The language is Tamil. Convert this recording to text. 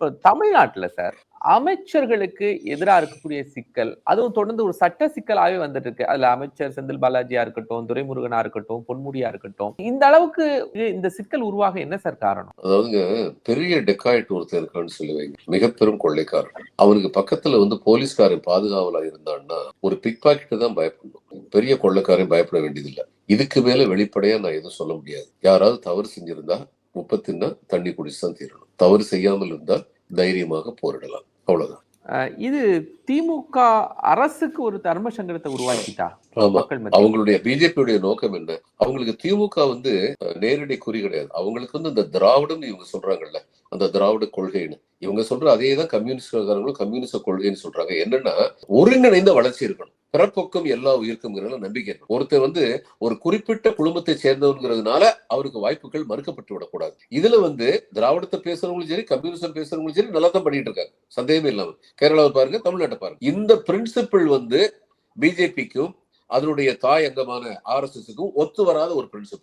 இப்போ தமிழ்நாட்டுல சார் அமைச்சர்களுக்கு எதிரா இருக்கக்கூடிய சிக்கல் அதுவும் தொடர்ந்து ஒரு சட்ட சிக்கலாவே வந்துட்டு இருக்கு அதுல அமைச்சர் செந்தில் பாலாஜியா இருக்கட்டும் துரைமுருகனா இருக்கட்டும் பொன்முடியா இருக்கட்டும். இந்த அளவுக்கு இந்த சிக்கல் உருவாக என்ன சார் காரணம்? அதாவது பெரிய டெக்காய்ட் ஒருத்தர் இருக்கான்னு சொல்லுவீங்க. மிக பெரும் கொள்ளைக்காரன் அவனுக்கு பக்கத்துல வந்து போலீஸ்காரன் பாதுகாவலா இருந்தான்னா ஒரு பிக் பாக்கெட்டு தான் பயப்படணும். பெரிய கொள்ளைக்காரன் பயப்பட வேண்டியதில்லை. இதுக்கு மேல வெளிப்படையா நான் எதுவும் சொல்ல முடியாது. யாராவது தவறு செஞ்சிருந்தா முப்பத்தின்னா தண்ணி குடிச்சு தான் தீரணும். தவறு செய்யாமல் இருந்தால் தைரியமாக போரிடலாம். அவ்வளவுதான். இது திமுக அரசுக்கு ஒரு தர்ம சங்கடத்தை உருவாக்கிட்டா? ஆமா. அவங்களுடைய பிஜேபியுடைய நோக்கம் என்ன? அவங்களுக்கு திமுக வந்து நேரடி குறி கிடையாது. அவங்களுக்கு வந்து இந்த திராவிடம் இவங்க சொல்றாங்கல்ல அந்த திராவிட கொள்கைன்னு. இவங்க சொல்ற அதே தான் கம்யூனிஸ்ட்காரங்களும் கம்யூனிஸ்ட் கொள்கைன்னு சொல்றாங்க. என்னன்னா ஒருங்கிணைந்த வளர்ச்சி இருக்கணும். பிறப்புக்கும் எல்லா உயிருக்குங்கிறதுல நம்பிக்கை ஒருத்தர் வந்து ஒரு குறிப்பிட்ட குடும்பத்தை சேர்ந்தவங்கிறதுனால அவருக்கு வாய்ப்புகள் மறுக்கப்பட்டு விடக்கூடாது. இதுல வந்து திராவிடத்தை பேசுறவங்களும் சரி கம்யூனிசம் பேசுறவங்களும் சரி நல்லா தான் பண்ணிட்டு இருக்காங்க. சந்தேகமே இல்லாம. கேரளாவை பாருங்க தமிழ்நாட்டை பாருங்க. இந்த பிரின்சிபிள் வந்து பிஜேபிக்கும் அதனுடைய தாய் அங்கமான ஆர்எஸ்எஸ்க்கும் ஒத்து வராத ஒரு பிரின்சிபல்